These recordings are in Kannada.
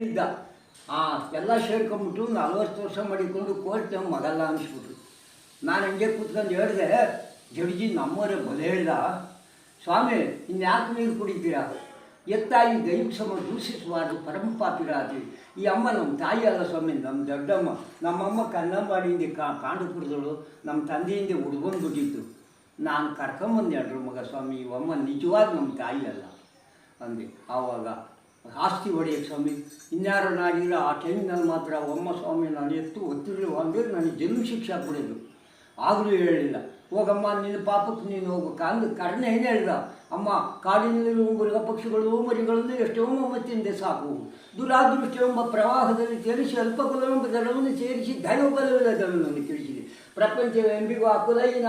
ಇದ್ದ. ಆ ಎಲ್ಲ ಸೇರ್ಕೊಂಬಿಟ್ಟು ನಲ್ವತ್ತು ವರ್ಷ ಮಾಡಿಕೊಂಡು ಕೋರ್ಟ್ ನಮ್ಮ ಮಗಲ್ಲ ಅನಿಸ್ಬಿಟ್ರು. ನಾನು ಹಂಗೆ ಕೂತ್ಕೊಂಡು ಹೇಳಿದೆ, ಜಡ್ಜಿ ನಮ್ಮವರೇ ಬಲೆ ಹೇಳ್ದ ಸ್ವಾಮಿ ಇನ್ಯಾಕೆ ನೀರು ಕುಡಿತೀರಾ? ಎತ್ತಾಯಿ ದೈವ ಸಮ ದೂಷಿಸಬಾರ್ದು ಪಾಪಿರಾದಿ ಈ ಅಮ್ಮ ನಮ್ಮ ತಾಯಿ ಅಲ್ಲ ಸ್ವಾಮಿ ನಮ್ಮ ದೊಡ್ಡಮ್ಮ. ನಮ್ಮಮ್ಮ ಕನ್ನಂಬಾಡಿಯಿಂದ ಕಾ, ಕಾಂಡು ಕುಡಿದಳು ನಮ್ಮ ತಂದೆಯಿಂದ ಹುಡ್ಕೊಂಡು ಬಿಟ್ಟಿತ್ತು ನಾನು ಕರ್ಕೊಂಬಂದೆ ಅಡ್ರ ಮಗ ಸ್ವಾಮಿ ಇವಮ್ಮ ನಿಜವಾಗಿ ನಮ್ಮ ತಾಯಿ ಅಲ್ಲ. ಅಂದೆ. ಆವಾಗ ಆಸ್ತಿ ಒಡೆಯ ಸ್ವಾಮಿ. ಇನ್ಯಾರು ನಾನಿಲ್ಲ, ಆ ಟೈಮ್ನಲ್ಲಿ ಮಾತ್ರ ಒಮ್ಮ ಸ್ವಾಮಿ ನಾನು ಎತ್ತು ಒತ್ತಿರಲಿಲ್ಲ ಅಂದರೆ ನನಗೆ ಜನ್ಮ ಶಿಕ್ಷೆ ಕೊಡೋದು ಆಗಲೂ ಹೇಳಲಿಲ್ಲ. ಹೋಗಮ್ಮ, ನಿನ್ನ ಪಾಪಕ್ಕೆ ನೀನು ಹೋಗ್ಬೇಕು. ಅಂದು ಕರ್ಣ ಏನು ಹೇಳ್ದ? ಅಮ್ಮ, ಕಾಡಿನಲ್ಲಿ ಮೃಗ ಪಕ್ಷಿಗಳು, ಮರಿಗಳನ್ನು ಎಷ್ಟೋ ಮತ್ತಿಂದೆ ಸಾಕು. ದುರಾದೃಷ್ಟವೆಂಬ ಪ್ರವಾಹದಲ್ಲಿ ಸೇರಿಸಿ ಅಲ್ಪ ಕುಲವೆಂಬ ಸೇರಿಸಿ ದೈವ ಬಲವಿಲ್ಲ ದಳವನ್ನು ತಿಳಿಸಿದೆ. ಪ್ರಪಂಚವೆಂಬಿಗೂ ಆ ಕುಲೈನ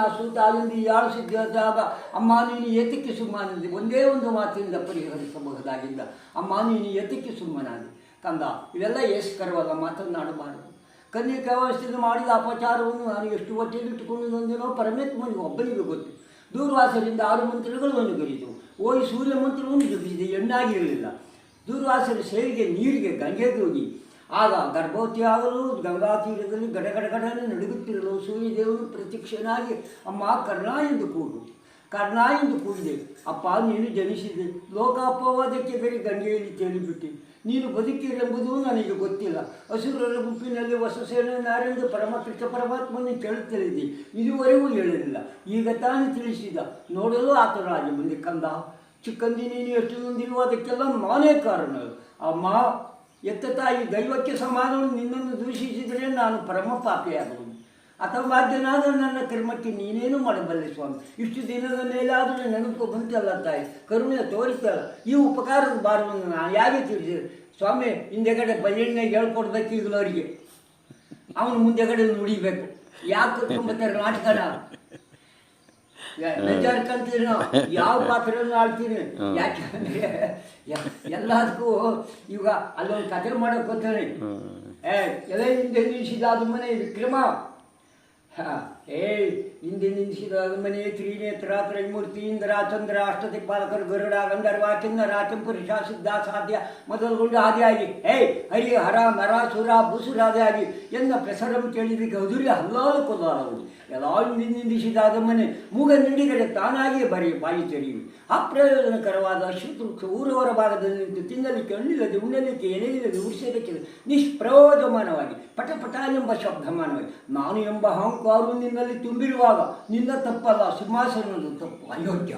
ಅಲ್ಲಿಂದಿ ಯಾಳು ಸಿದ್ಧಾಗ ಅಮ್ಮ ನೀನು ಏತಕ್ಕೆ ಸುಮ್ಮನಿದೆ ಒಂದೇ ಒಂದು ಮಾತಿನಿಂದ ಪರಿಹರಿಸಬಹುದಾಗಿದ್ದ ಅಮ್ಮ ನೀನು ಏತಕ್ಕೆ ಸುಮ್ಮನಾದಿ ಕಂದ, ಇವೆಲ್ಲ ಯಶಕರವಾದ ಮಾತನಾಡಬಾರದು ಕನ್ಯಕಾವಸ್ಥೆಯಲ್ಲಿ ಮಾಡಿದ ಅಪಚಾರವನ್ನು ನಾನು ಎಷ್ಟು ಹೊಟ್ಟೆಗಿಟ್ಟುಕೊಂಡು ನೊಂದಿನೋ ಪರಮೇತ್ಮನಿಗೆ, ಒಬ್ಬನಿಗೆ ಗೊತ್ತು. ದೂರ್ವಾಸರಿಂದ ಆರು ಮಂತ್ರಗಳು ಅನುಗರಿತು ಓಯ್ ಸೂರ್ಯ ಮಂತ್ರವನ್ನು ಎಣ್ಣಾಗಿ ಎಣ್ಣಾಗಿರಲಿಲ್ಲ ದೂರ್ವಾಸರ ಸೇರಿಗೆ ನೀರಿಗೆ ಗಂಗೆಗೆ ಹೋಗಿ. ಆಗ ಗರ್ಭವತಿ ಆಗಲು ಗಂಗಾ ತೀರದಲ್ಲಿ ಗಡಗಡಗಡನೆ ನಡುಗುತ್ತಿರಲು ಸೂರ್ಯದೇವರು ಪ್ರತ್ಯಕ್ಷನಾಗಿ, ಅಮ್ಮ, ಕರ್ಣ ಎಂದು ಕೂಡು ಕರ್ಣ ಎಂದು ಕೂಗಿದೆ. ಅಪ್ಪ, ನೀನು ಜನಿಸಿದೆ. ಲೋಕಾಪವಾದಕ್ಕೆ ಬೇರೆ ಗಂಗೆಯಲ್ಲಿ ತೇಲಿಬಿಟ್ಟೆ. ನೀನು ಬದುಕಿರೆಂಬುದು ನನಗೆ ಗೊತ್ತಿಲ್ಲ. ಹಸುರರ ಗುಂಪಿನಲ್ಲಿ ಹೊಸಸೇನೆ ನಾರೆಂದು ಪರಮ ಕೃಷ್ಣ ಪರಮಾತ್ಮನ ಕೇಳುತ್ತಲಿದೆ. ಇದುವರೆಗೂ ಹೇಳಲಿಲ್ಲ ಈಗ ತಾನು ತಿಳಿಸಿದ. ನೋಡಲು ಆತರಾಜ ಮುಂದೆ ಕಂದ. ಚಿಕ್ಕಂದಿ ನೀನು ಎಷ್ಟು ಅದಕ್ಕೆಲ್ಲ ನಾನೇ ಕಾರಣ. ಅಮ್ಮ ಎತ್ತ ತಾಯಿ ದೈವಕ್ಕೆ ಸಮಾನವನ್ನು ನಿನ್ನನ್ನು ದೂಷಿಸಿದರೆ ನಾನು ಪರಮ ಪಾಪಿಯಾದವನು ಅಥವಾದ್ಯನಾದ ನನ್ನ ಕರ್ಮಕ್ಕೆ ನೀನೇನು ಮಾಡಬಲ್ಲೆ ಸ್ವಾಮಿ? ಇಷ್ಟು ದಿನದ ಮೇಲಾದರೂ ನೆನಪು ಬಂತಲ್ಲ ತಾಯಿ, ಕರುಣೆ ತೋರಿಸಲ್ಲ ಈ ಉಪಕಾರದ ಭಾರವನ್ನು ನಾನು ಯಾಕೆ ತಿಳಿಸಿದೆ? ಸ್ವಾಮಿ, ಹಿಂದೆಗಡೆ ಬಯ್ಯಣ್ಣೆ ಹೇಳ್ಕೊಡ್ಬೇಕು ಈಗಲೂ ಅವರಿಗೆ ಅವನು ಮುಂದೆಗಡೆ ನುಡಿಬೇಕು. ಯಾಕೆ ಕರ್ಕೊಂಬತ್ತಾರೆ ನಾಟಕನ? ಕಂತೀರಿ ನಾವು ಯಾವ ಪಾತ್ರ ಆಡ್ತೀನಿ ಯಾಕೆಂದ್ರೆ ಎಲ್ಲದಕ್ಕೂ ಈಗ ಅಲ್ಲೊಂದು ಕಥೆ ಮಾಡೋಕೆ ಗೊತ್ತೇನೆ ಎಲೆ ಹಿಂದೆ ಅದು ಮನೆ ವಿಕ್ರಮ. ಹ, ಏ ಹಿಂದೆ ನಿಲ್ಲಿಸಿದಾದ ಮನೆ ತ್ರಿನೇತ್ರ ತ್ರೈಮೂರ್ತಿ ಇಂದ್ರ ಚಂದ್ರ ಅಷ್ಟದಿಕ್ಪಾಲಕರು ಗರುಡ ಗಂಧರ್ವ ಕಿನ್ನರ ಕೆಂಪುರುಷ ಸಿದ್ಧ ಸಾಧ್ಯ ಮೊದಲುಗೊಂಡು ಆದಿಯಾಗಿ. ಏಯ್ ಹರಿ ಹರ ಮರ ಸುರ ಭೂಸುರಾದಿಯಾಗಿ ಎನ್ನ ಪೆಸರಂ ಕೇಳಿದಕ್ಕೆ ಗೌದುರಿ ಹಲ್ಲಾಲು ಕೊಲ್ಲಾರವು. ಎಲ್ಲ ಹಿಂದೆ ನಿಂದಿಸಿದಾದ ಮನೆ ಮೂಗ ನಿಂಡಿಗಡೆ ತಾನಾಗಿಯೇ ಬರೀ ಬಾಯಿ ತೆರೆಯುವೆ. ಅಪ್ರಯೋಜನಕರವಾದ ಅಶ್ವತೃಕ್ಷ ಊರವರ ಭಾಗದಲ್ಲಿ ನಿಂತು ತಿನ್ನಲಿಕ್ಕೆ ಹಣ್ಣಿಲ್ಲದೆ ಉಣ್ಣಲಿಕ್ಕೆ ಎಳೆಯಿಲ್ಲದೆ ಉಡಿಸಲಿಕ್ಕೆ ನಿಷ್ಪ್ರಯೋಜಮಾನವಾಗಿ ಪಟಪಟ ಪಟ ಎಂಬ ಶಬ್ದಮಾನವಾಗಿ ನಾನು ಎಂಬ ಅಹಂಕಾರವು ನಿನ್ನಲ್ಲಿ ತುಂಬಿರುವಾಗ ನಿನ್ನ ತಪ್ಪಲ್ಲ, ಸಿಂಹಾಸನದ ತಪ್ಪು, ಅಯೋಗ್ಯ.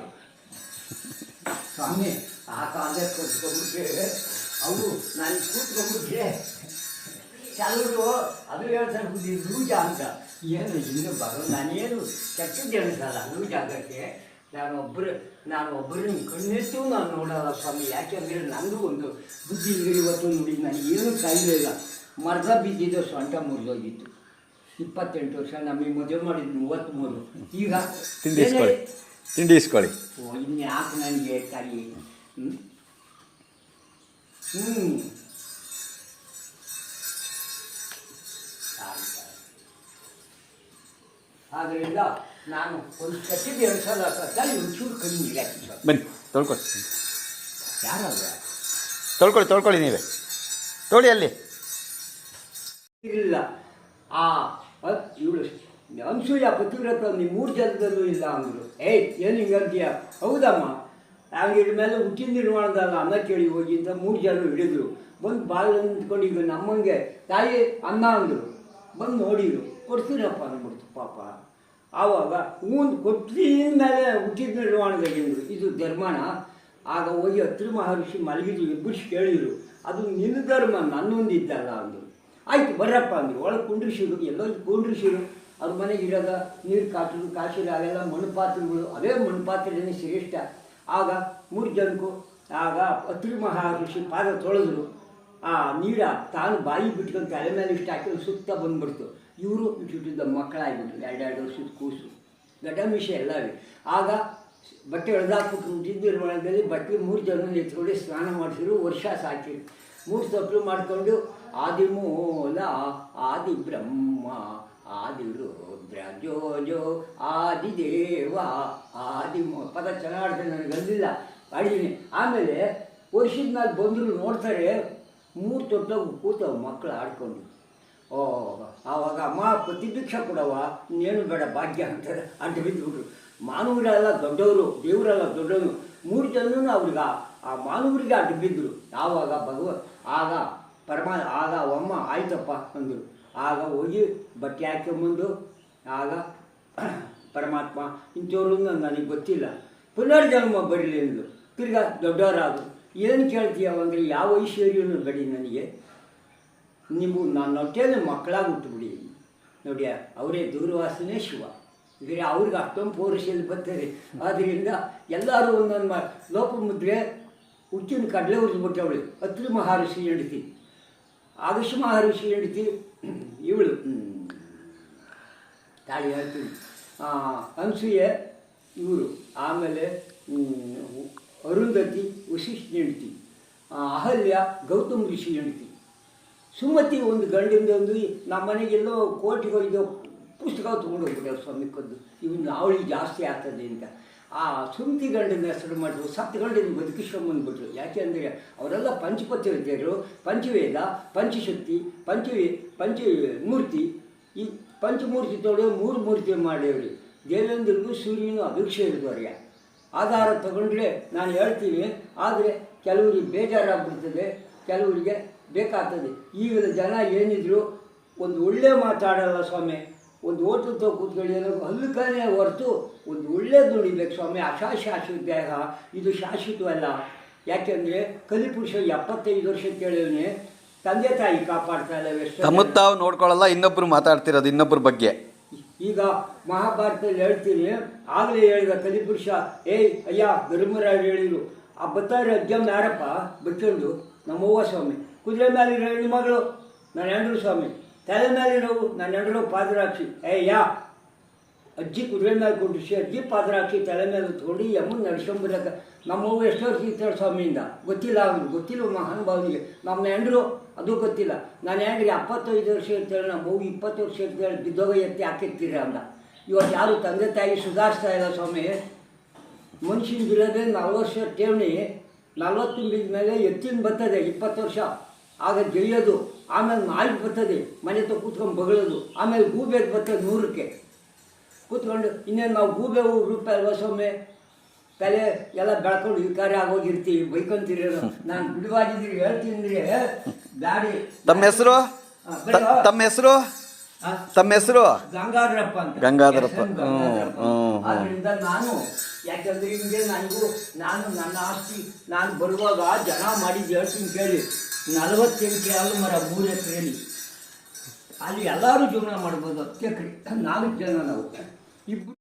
ಸ್ವಾಮಿ, ಆ ಕಾಲಕ್ಕೆ ಕೂತ್ಕೊಂಡ್ಬಿಟ್ರೆ ಅವರು ನಾನು ಕೂತ್ಕೊಂಡ್ಬಿಟ್ರೆ ಕೆಲವರು ಅದು ಹೇಳ್ತಾರೆ ಬುದ್ಧಿ ಲೂಜ ಅಂತ ಏನು, ಇನ್ನು ಬರೋ, ನಾನೇನು ಕೆಟ್ಟದ್ದು ಹೇಳ್ತಲ್ಲ ಲೂಜ ಆಗಕ್ಕೆ ನಾನು ಒಬ್ಬರು ನಾನು ಒಬ್ಬರನ್ನ ಕಣ್ಣಿಟ್ಟು ನಾನು ನೋಡಲ್ಲ ಸ್ವಾಮಿ ಯಾಕೆಂದರೆ ನನಗೂ ಒಂದು ಬುದ್ಧಿ ಇವತ್ತು ನೋಡಿ, ನನಗೇನು ಕಾಯಿಲೆ ಇಲ್ಲ. ಮರ್ದ ಬಿದ್ದಿದ್ದು ಸೊಂಟ ಮುರಿದೋಗಿತ್ತು. ಇಪ್ಪತ್ತೆಂಟು ವರ್ಷ ನಮಗೆ ಮದುವೆ ಮಾಡಿದ್ದು ಮೂವತ್ತ್ಮೂರು. ಈಗ ತಿಂಡಿ ಇಸ್ಕೊಳ್ಳಿ ತಿಂಡಿ ಇಸ್ಕೊಳ್ಳಿ ಓ ಇನ್ಯಾಕೆ ನನಗೆ ತಾಯಿ ಹ್ಞೂ ಹ್ಞೂ ಆದ್ದರಿಂದ ನಾನು ಒಂದು ಕಟ್ಟಿಗೆ ಎರಡು ಸಲ ತಾಯಿ ಒಂಚೂರು ಕೈ ನೀರು ಹಾಕಿ ಸರ್ ಬನ್ನಿ ತೊಳ್ಕೊಳ್ಳಿ ಯಾರಲ್ಲ ತೊಳ್ಕೊಳ್ಳಿ ತೊಳ್ಕೊಳ್ಳಿ ನೀವೇ. ತೊಳಿ ಅಲ್ಲಿ. ಇಲ್ಲ. ಆ ಇವಳು ಅನ್ಸೂಯ ಪತಿವ್ರತ ನೀವು ಮೂರು ಜನದಲ್ಲೂ ಇಲ್ಲ ಅಂದರು. ಏಯ್, ಏನು ಹಿಂಗಂತೀಯ ಹೌದಮ್ಮ. ಹಂಗೆ ಮೇಲೆ ಹುಟ್ಟಿನ ನಿರ್ಮಾಣದಲ್ಲ ಅನ್ನ ಕೇಳಿ ಹೋಗಿ ಅಂತ ಮೂರು ಜನರು ಹಿಡಿದ್ರು. ಬಂದು ಬಾಲ ನಿಂತ್ಕೊಂಡು ನಮ್ಮಂಗೆ ತಾಯಿ ಅನ್ನ ಅಂದರು. ಬಂದು ನೋಡಿದ್ರು. ಕೊಡ್ತೀರಪ್ಪ ಅಂದ್ಬಿಡ್ತು ಪಾಪ. ಆವಾಗ ಹೂನ್ ಕೊಟ್ಟಿನ ಮೇಲೆ ಹುಟ್ಟಿದ ನಿರ್ಮಾಣದಾಗಿಂದ್ರು. ಇದು ಧರ್ಮಣ ಆಗ ಹೋಗಿ ಹತ್ರ ಮಹರ್ಷಿ ಮಲಗಿದ್ರು ಇಬ್ಬರು ಕೇಳಿದ್ರು. ಅದು ನಿನ್ನ ಧರ್ಮ, ನನ್ನೊಂದಿದ್ದಲ್ಲ ಅಂದರು. ಆಯ್ತು, ಬರ್ರಪ್ಪ ಅಂದರು. ಒಳಗೆ ಕುಂಡ್ರಿಸಿರು ಎಲ್ಲೋ ಕುಂಡ್ರಿಸಿರು ಅವ್ರ ಮನೆಗೆ ಇರೋದ ನೀರು ಕಾಟರು ಕಾಸಿರು ಅವೆಲ್ಲ ಮಣ್ಣು ಪಾತ್ರೆಗಳು ಅವೇ ಮಣ್ಣು ಪಾತ್ರೆನೇ ಶ್ರೇಷ್ಠ. ಆಗ ಮೂರು ಜನಕ್ಕೂ, ಆಗ ಅತ್ರಿ ಮಹರ್ಷಿ ಪಾದ ತೊಳೆದ್ರು. ಆ ನೀರ ತಾನು ಬಾಯಿ ಬಿಟ್ಕೊಂಡು ತಲೆ ಮೇಲೆ ಇಷ್ಟು ಹಾಕಿ ಸುತ್ತ ಬಂದ್ಬಿಡ್ತು. ಇವರು ಇಟ್ಟಿದ್ದ ಮಕ್ಕಳಾಗಿಬಿಟ್ರು. ಎರಡೆರಡು ವರ್ಷದ ಕೂಸು. ಗಡ್ಡ ಮಿಷ ಎಲ್ಲ ಆಗ ಬಟ್ಟೆ ಎಳ್ದಾಕ್ಬಿಟ್ಟು ಹುಟ್ಟಿದ ಒಳಗಲ್ಲಿ ಬಟ್ಟೆ ಮೂರು ಜನ ಎತ್ಕೊಂಡು ಸ್ನಾನ ಮಾಡಿಸಿರು ವರ್ಷ ಸಾಕಿರು ಮೂರು ತಪ್ಪಲು ಮಾಡಿಕೊಂಡು ಆದಿಮೂಲ ಆದಿ ಬ್ರಹ್ಮ ಆದಿ ರುದ್ರ ಜೋ ಜೋ ಆದಿದೇವ ಆದಿ ಪದ ಚೆನ್ನಾಡ್ತಾರೆ ನನಗೆ ಬಂದಿಲ್ಲ. ಮಾಡಿದ್ದೀನಿ ಆಮೇಲೆ ವರ್ಷದ ಮೇಲೆ ಬಂದರು ನೋಡ್ತಾರೆ, ಮೂರು ತೊಟ್ಟವು ಕೂತವು ಮಕ್ಕಳು ಆಡ್ಕೊಂಡು. ಓ, ಆವಾಗ ಅಮ್ಮ ಪ್ರತಿಭಿಕ್ಷ ಕೊಡವ ಇನ್ನೇನು ಬೇಡ, ಭಾಗ್ಯ ಅಂತಾರೆ ಅಂತ ಬಿದ್ದುಬಿಟ್ರು ಮಾನವರೆಲ್ಲ ದೊಡ್ಡವರು, ದೇವರೆಲ್ಲ ದೊಡ್ಡವರು. ಮೂರು ಜನನು ಅವ್ರಿಗೆ ಆ- ಆ ಮಾನವರಿಗೆ ಅಡ್ಡ ಬಿದ್ದರು. ಆವಾಗ ಭಗವ ಆಗ ಪರಮಾ ಆಗ ಅಮ್ಮ, ಆಯ್ತಪ್ಪ ಅಂದರು. ಆಗ ಹೋಗಿ ಬಟ್ಟೆ ಹಾಕ್ಕೊಂಬಂದು ಆಗ ಪರಮಾತ್ಮ, ಇಂಥವ್ರು ನನಗೆ ಗೊತ್ತಿಲ್ಲ. ಪುನರ್ಜನ್ಮ ಬರಲಿ ಅಂದರು. ತಿರ್ಗಾ ದೊಡ್ಡವರಾದರು. ಏನು ಕೇಳ್ತೀಯವ ಅಂದರೆ ಯಾವ ಐಶ್ವರ್ಯನೂ ಬಡಿ ನನಗೆ. ನೀವು ನಾನು ಹೊಟ್ಟೆಯಲ್ಲಿ ಮಕ್ಕಳಾಗಿ ಹುಟ್ಟುಬಿಡಿ ನೋಡಿ, ಅವರೇ ದೂರವಾಸನೆ ಶಿವ. ಬೇರೆ ಅವ್ರಿಗೆ ಅಷ್ಟೊಂದು ಪೌರುಷಲ್ಲಿ ಬರ್ತಾರೆ. ಆದ್ದರಿಂದ ಎಲ್ಲರೂ ಒಂದೊಂದು ಲೋಪ ಲೋಪಮುದ್ರೆ ಹುಚ್ಚಿನ ಕಡಲೆ ಉರಿದ್ಬಿಟ್ಟವಳು ಅತ್ರಿ ಮಹರ್ಷಿ ಹೆಂಡತಿ ಆಗಶ ಮಹರ್ಷಿ ಹೆಂಡತಿ ಇವಳು ತಾಳಿ ಹೇಳ್ತೀನಿ. ಅನ್ಸೂಯೆ ಇವರು, ಆಮೇಲೆ ಅರುಂಧತಿ ವಶಿಷ್ಠ ಹೆಂಡತಿ ಅಹಲ್ಯ ಗೌತಮ್ ಋಷಿ ಹೆಂಡತಿ ಸುಮತಿ ಒಂದು ಗಂಡಿಂದ ಒಂದು ನಮ್ಮ ಮನೆಗೆಲ್ಲೋ ಕೋರ್ಟಿಗೆ ಹೋಗಿದ್ದು ಪುಸ್ತಕ ತೊಗೊಂಡು ಸ್ವಾಮಿ ಕದ್ದು. ಇವನು ಅವಳಿಗೆ ಜಾಸ್ತಿ ಆಗ್ತದೆ ಅಂತ. ಆ ಸುಮತಿ ಗಂಡನ ಹೆಸರು ಮಾಡಿದ್ರು ಸತ್ತು ಗಂಡಿನ ಬದುಕಿಸ್ಕೊಂಬಂದ್ಬಿಟ್ರು ಯಾಕೆಂದರೆ ಅವರೆಲ್ಲ ಪಂಚಪತಿವೇದ್ಯರು ಪಂಚವೇದ, ಪಂಚಶಕ್ತಿ ಪಂಚವೇ ಪಂಚ ಮೂರ್ತಿ ಈ ಪಂಚಮೂರ್ತಿ ತೊಳೆ ಮೂರು ಮೂರ್ತಿ ಮಾಡ್ಯವ್ರಿ ದೇವೇಂದ್ರಿಗೂ ಸೂರ್ಯನೂ ಅಭಿಕ್ಷೆ ಇರೋದವ್ರಿಗೆ ಆಧಾರ ತಗೊಂಡ್ರೆ ನಾನು ಹೇಳ್ತೀನಿ, ಆದರೆ ಕೆಲವರಿಗೆ ಬೇಜಾರಾಗ್ಬಿಡ್ತದೆ, ಕೆಲವರಿಗೆ ಬೇಕಾಗ್ತದೆ. ಈಗಿನ ಜನ ಏನಿದ್ರು, ಒಂದು ಒಳ್ಳೆ ಮಾತಾಡಲ್ಲ ಸ್ವಾಮಿ. ಒಂದು ಓಟು ತೋ ಕೂತ್ಕೊಳ್ಳಿ ಅನ್ನೋ ಹಲ್ಲುಕಾನೇ ಹೊರತು ಒಂದು ಒಳ್ಳೆ ದುಡಿಬೇಕು ಸ್ವಾಮಿ. ಅಶಾ ಶಾಶ್ವತ ದೇಹ ಇದು ಶಾಶ್ವತವಲ್ಲ. ಯಾಕೆಂದರೆ ಕಲಿಪುರುಷ ಎಪ್ಪತ್ತೈದು ವರ್ಷ ಕೇಳಿದ್ರೆ ತಂದೆ ತಾಯಿ ಕಾಪಾಡ್ತಾ ಇಲ್ಲ ಎಷ್ಟೋ ತಮ್ಮ ತಾವು ನೋಡ್ಕೊಳ್ಳಲ್ಲ ಇನ್ನೊಬ್ರು ಮಾತಾಡ್ತಿರೋದು ಇನ್ನೊಬ್ಬರ ಬಗ್ಗೆ. ಈಗ ಮಹಾಭಾರತದಲ್ಲಿ ಹೇಳ್ತೀನಿ ಆಗಲೇ ಹೇಳಿದ ಕಲಿಪುರುಷ ಏಯ್ ಅಯ್ಯ ಧರ್ಮರಾಜ್ ಹೇಳಿದ್ರು ಆ ಬತ್ತಾರೆ ಅಜ್ಜಮ್ಮ ಯಾರಪ್ಪ? ಬಚ್ಚಂದು ನಮ್ಮವ್ವ ಸ್ವಾಮಿ. ಕುದುರೆ ಮೇಲೆ ಹೇಳಿ ಮಗಳು ನಾನು ಸ್ವಾಮಿ. ತಲೆ ಮೇಲೆ ನೋವು ನನ್ನ ಹೆಂಡರು ಪಾದರಾಕ್ಷಿ. ಏ, ಯಾ. ಅಜ್ಜಿ ಕುದುರೆ ಮೇಲೆ ಕುಂಡಿಸಿ ಅಜ್ಜಿ ಪಾದರಾಕ್ಷಿ ತಲೆ ಮೇಲೆ ತೊಗೊಂಡು ಯಮ್ಮನ ನಡ್ಸ್ಕೊಂಬರಕ್ಕೆ ನಮ್ಮವ್ವ ಎಷ್ಟು ಇರ್ತಾಳೆ ಸ್ವಾಮಿಯಿಂದ. ಗೊತ್ತಿಲ್ಲ ಅವ್ನು ಗೊತ್ತಿಲ್ಲ ಮಹಾನುಭಾವನಿಗೆ ನಮ್ಮ ಹೆಂಡರು ಅದು ಗೊತ್ತಿಲ್ಲ. ನಾನು ಹೆಂಡ್ರಿ ಎಪ್ಪತ್ತೈದು ವರ್ಷ ಇರ್ತೇಳ, ನಮ್ಮ ಅವ್ವ ಇಪ್ಪತ್ತು ವರ್ಷ ಇರ್ತಾಳೆ, ಬಿದ್ದೋಗ ಎತ್ತಿ ಹಾಕಿರ್ತೀರ ಅಂದ ಇವತ್ತು ಯಾರು ತಂದೆ ತಾಯಿ ಸುಧಾರಿಸ್ತಾ ಇಲ್ಲ ಸ್ವಾಮಿ. ಮನುಷ್ಯನ ಬಿಡೋದೇ ನಲ್ವತ್ತು ವರ್ಷ ಠೇವಣಿ, ನಲ್ವತ್ತು ತುಂಬಿದ ಮೇಲೆ ಎತ್ತಿನ ಬರ್ತದೆ, ಇಪ್ಪತ್ತು ವರ್ಷ. ಆಗ ಜೈಯೋದು ಆಮೇಲೆ ನಾಲ್ಕು ಬರ್ತದೆ ಮನೆ ತ ಕೂತ್ಕೊಂಡು ಬಗಳೋದು. ಆಮೇಲೆ ಗೂಬೆ ಬರ್ತದೆ ನೂರಕ್ಕೆ. ಕೂತ್ಕೊಂಡು ಇನ್ನೇನು ನಾವು ಗೂಬೆ ರೂಪಾಯಿ ಅಲ್ವಾ ಸೊಮ್ಮೆ ತಲೆ ಎಲ್ಲ ಬೆಳ್ಕೊಂಡು ವಿಕಾರ ಆಗೋಗಿರ್ತೀವಿ ಬೈಕೊಂತೀರಿ ನಾನು ಬಿಡುವಾಗಿದ್ದೀರಿ ಹೇಳ್ತೀನಿ ದಾಡಿ ತಮ್ಮ ಹೆಸರು? ತಮ್ಮ ಹೆಸರು? ತಮ್ಮ ಹೆಸರು? ಗಂಗಾಧರಪ್ಪ ಅಂತ. ಗಂಗಾಧರಪ್ಪ. ಅದರಿಂದ ನಾನು ಯಾಕಂದ್ರೆ ಹಿಂಗೆ ನನಗೂ ನಾನು ನನ್ನ ಆಸ್ತಿ ನಾನು ಬರುವಾಗ ಜನ ಮಾಡಿದ್ದು ಹೇಳ್ತೀನಿ ಕೇಳಿ. ನಲವತ್ತೆಂಟು ಅಲ್ಲ ಮರ ಮೂರು ಎಕರೆಯಲ್ಲಿ ಅಲ್ಲಿ ಎಲ್ಲರೂ ಜೀವನ ಮಾಡ್ಬೋದು ಹತ್ತು ಎಕರೆ ನಾಲ್ಕು ಜನ ನಾವು. ಇಬ್ಬರು